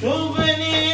Chuva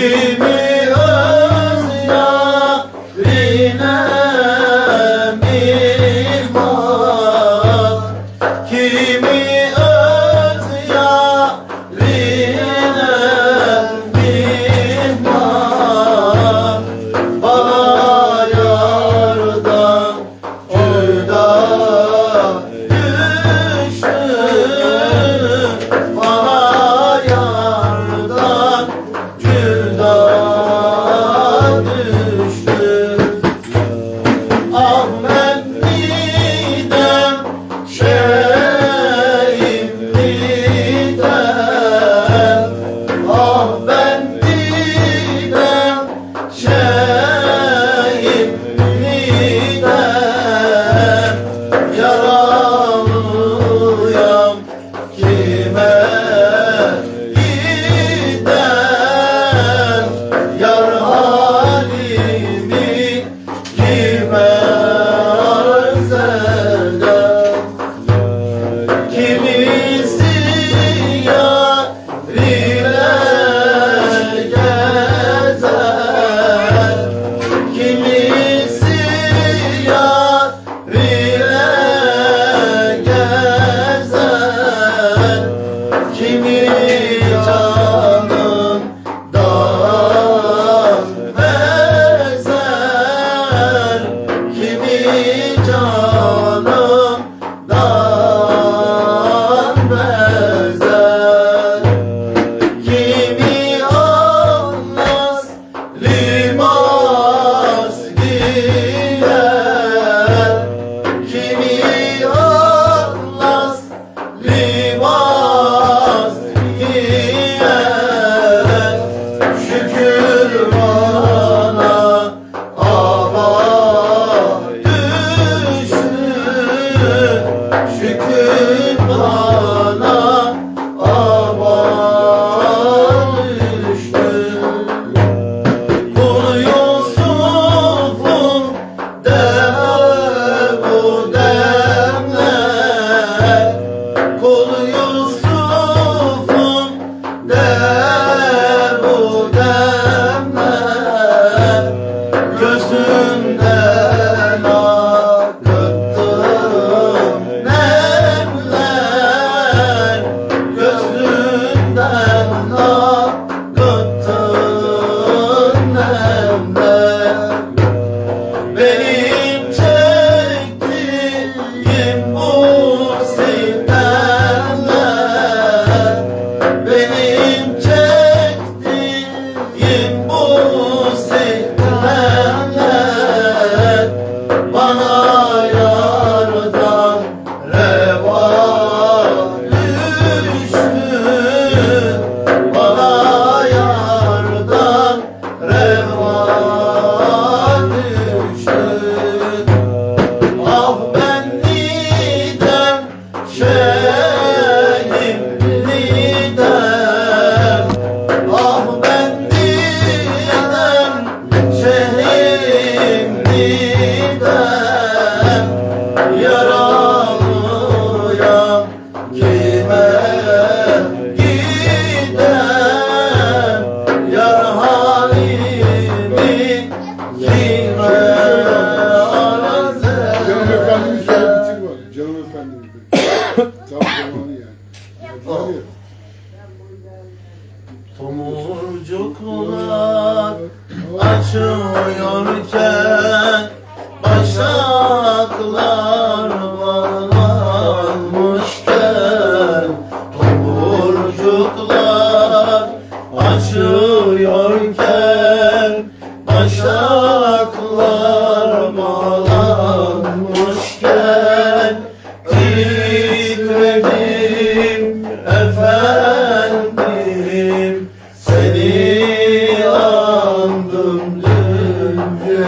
Kimi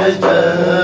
just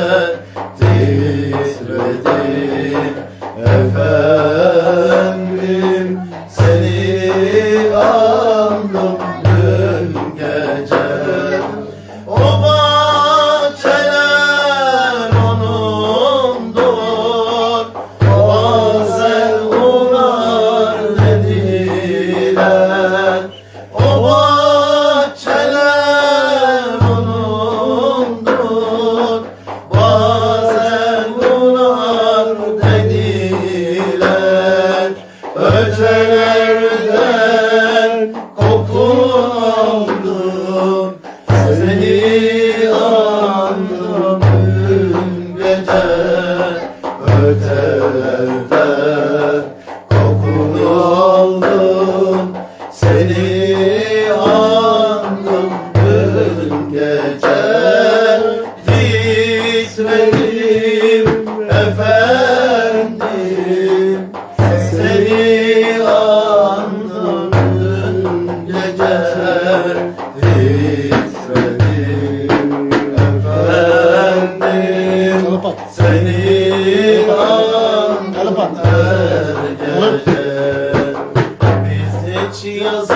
dias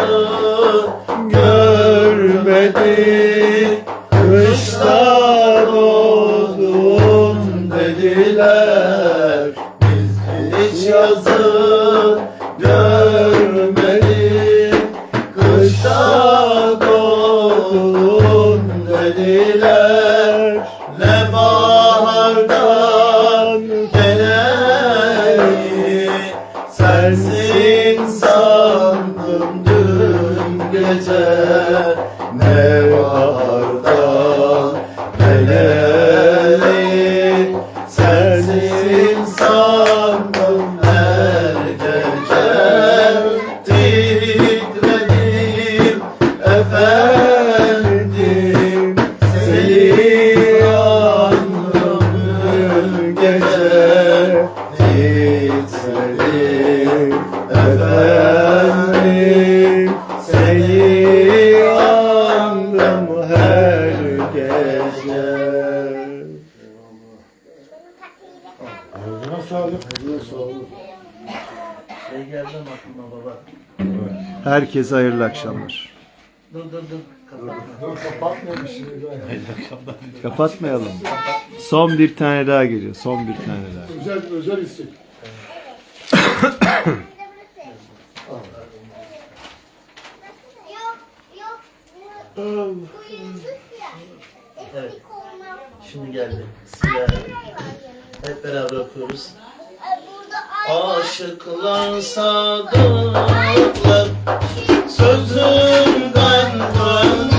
gece titredim efendim seni andım her gece. Ağzına sağlık. Ağzına sağlık. Şey geldi aklıma baba. Herkese hayırlı akşamlar. Dur dur dur. Kapatmayalım. Kapatmayalım. Son bir tane daha geliyor. Son bir tane daha. Özel özel istek. Evet. Şimdi geldi. Sıra. Hep beraber okuyoruz. Aşıklar sadıklar sözünden dön.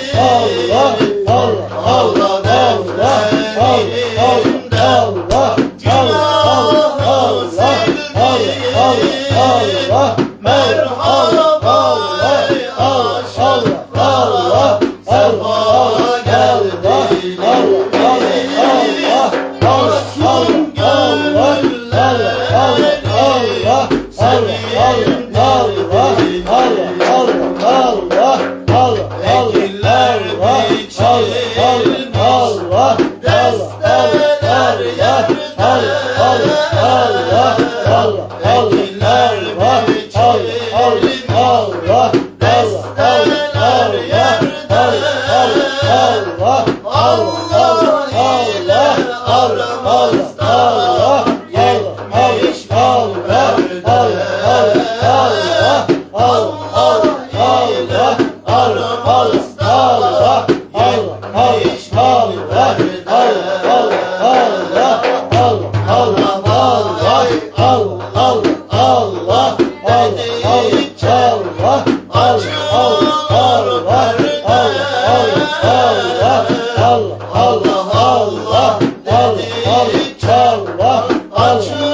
Oh. Allah ile